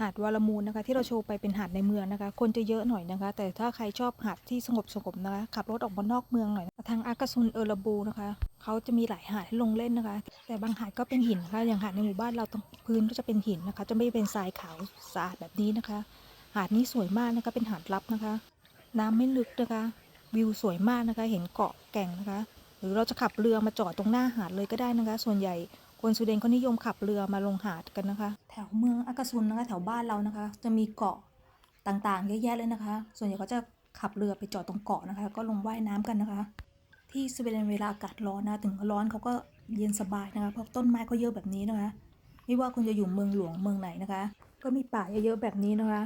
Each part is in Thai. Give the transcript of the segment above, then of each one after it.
หาดวาลามูลนะคะ ที่เราโชว์ไปเป็นหาดในเมืองนะคะ คนจะเยอะหน่อยนะคะ แต่ถ้าใครชอบหาดที่สงบสงบๆนะคะ ขับรถออกมานอกเมืองหน่อยะะทางอากาซุนเออร์บูนะคะเขาจะมีหลายหาดให้ลงเล่นนะคะ แต่บางหาดก็เป็นหินนะคะอย่างหาดในหมู่บ้านเราตรงพื้นก็จะเป็นหินนะคะ จะไม่เป็นทรายขาวสะอาดแบบนี้นะคะ หาดนี้สวยมากนะคะเป็นหาดลับนะคะ น้ำไม่ลึกนะคะ วิวสวยมากนะคะ เห็นเกาะแก่งนะคะ หรือเราจะขับเรือมาจอดตรงหน้าหาดเลยก็ได้นะคะ ส่วนใหญ่ คนสวีเดนก็นิยมขับเรือมาลงหาดกันนะคะ แถวเมืองอากาซุนนะคะ แถวบ้านเรานะคะ จะมีเกาะต่างๆเยอะแยะเลยนะคะ ส่วนใหญ่ก็จะขับเรือไปจอดตรงเกาะนะคะ ก็ลงว่ายน้ำกันนะคะ ที่สวีเดนเวลาอากาศร้อนนะถึงร้อนเขาก็เย็นสบายนะคะเพราะต้นไม้ก็เยอะแบบนี้นะคะ ไม่ว่าคุณจะอยู่เมืองหลวงเมืองไหนนะคะ ก็มีป่าเยอะๆแบบนี้นะคะ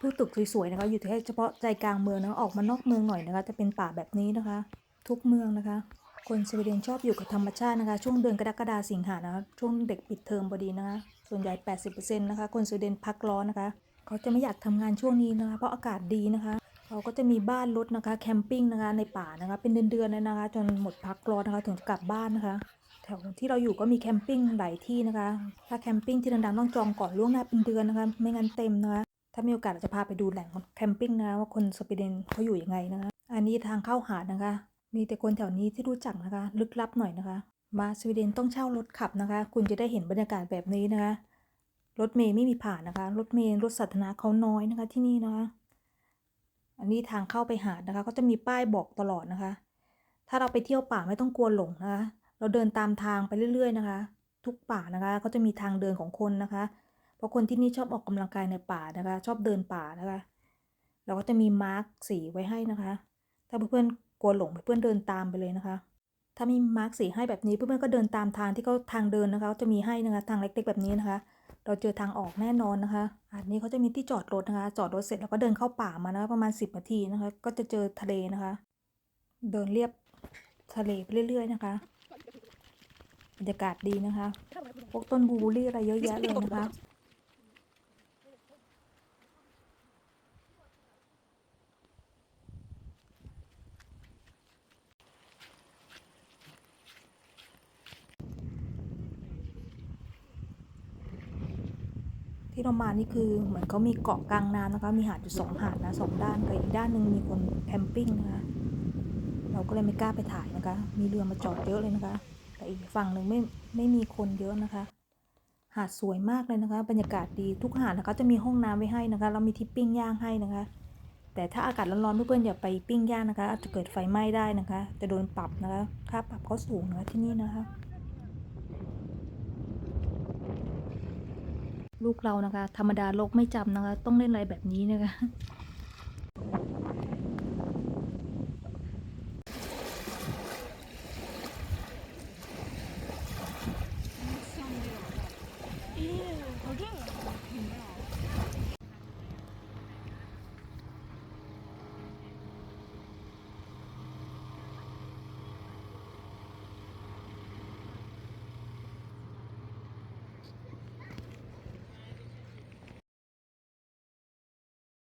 พืชตึกสวยๆนะคะอยู่แค่เฉพาะใจกลางเมืองนะคะออกมานอกเมืองหน่อยนะคะ จะเป็นป่าแบบนี้นะคะ ทุกเมืองนะคะ คนสวีเดนชอบอยู่กับธรรมชาตินะคะ ช่วงเดือนกรกฎาสิงหานะคะช่วงเด็กปิดเทอมพอดีนะคะ ส่วนใหญ่ 80%นะคะคนสวีเดนพักร้อนนะคะ เขาจะไม่อยากทำงานช่วงนี้นะคะ เพราะอากาศดีนะคะ เขาก็จะมีบ้านรถนะคะแคมปิ้งนะคะในป่านะคะเป็นเดือนๆเลยนะคะ จนหมดพักร้อนนะคะถึงจะกลับบ้านนะคะแถวที่เราอยู่ก็มีแคมปิ้งหลายที่นะคะ ถ้าแคมปิ้งที่ดังๆต้องจองก่อนล่วงหน้าเป็นเดือนนะคะ ไม่งั้นเต็มนะคะ ถ้ามีโอกาสเราจะพาไปดูแหล่งแคมปิ้งนะะว่าคนสวีเดนเขาอยู่ยังไงนะคะ อันนี้ทางเข้าหาดนะคะ มีแต่คนแถวนี้ที่รู้จักนะคะ ลึกลับหน่อยนะคะ มาสวีเดนต้องเช่ารถขับนะคะ คุณจะได้เห็นบรรยากาศแบบนี้นะคะ รถเมย์ไม่มีผ่านนะคะ รถเมย์รถสาธารณะเขาน้อยนะคะที่นี่นะคะ อันนี้ทางเข้าไปหาดนะคะ ก็จะมีป้ายบอกตลอดนะคะ ถ้าเราไปเที่ยวป่าไม่ต้องกลัวหลงนะคะ เราเดินตามทางไปเรื่อย ๆ นะคะ ทุกป่านะคะก็จะมีทางเดินของคนนะคะ เพราะคนที่นี่ชอบออกกำลังกายในป่านะคะ ชอบเดินป่านะคะ เราก็จะมีมาร์กสีไว้ให้นะคะ ถ้าเพื่อน ลัวหลงเพื่อนเดินตามไปเลยนะคะ ถ้ามีมาร์กสีให้แบบนี้เพื่อนๆก็เดินตามทางที่เขาทางเดินนะคะจะมีให้นะคะทางเล็กๆแบบนี้นะคะ เราเจอทางออกแน่นอนนะคะ อันนี้เขาจะมีที่จอดรถนะคะ จอดรถเสร็จแล้วก็เดินเข้าป่ามานะคะประมาณ 10นาทีนะคะ ก็จะเจอทะเลนะคะ เดินเรียบทะเลไปเรื่อยๆนะคะบรรยากาศดีนะคะ พวกต้นบูเบอรี่อะไรเยอะแยะเลยนะคะ ที่เรามานี่คือเหมือนเขามีเกาะกลางน้ำนะคะ มีหาดอยู่สองหาดนะสองด้านกับอีกด้านหนึ่งมีคนแคมปิ้งนะคะเราก็เลยไม่กล้าไปถ่ายนะคะ มีเรือมาจอดเยอะเลยนะคะ แต่อีกฝั่งหนึ่งไม่ไม่มีคนเยอะนะคะ หาดสวยมากเลยนะคะ บรรยากาศดีทุกหาดนะคะ จะมีห้องน้ำไว้ให้นะคะเรามีที่ปิ้งย่างให้นะคะ แต่ถ้าอากาศร้อนๆเพื่อนๆอย่าไปปิ้งย่างนะคะ อาจจะเกิดไฟไหม้ได้นะคะ จะโดนปรับนะคะ ค่าปรับเขาสูงนะคะที่นี่นะคะ ลูกเรานะคะ ธรรมดาโลกไม่จำนะคะ ต้องเล่นอะไรแบบนี้นะคะอ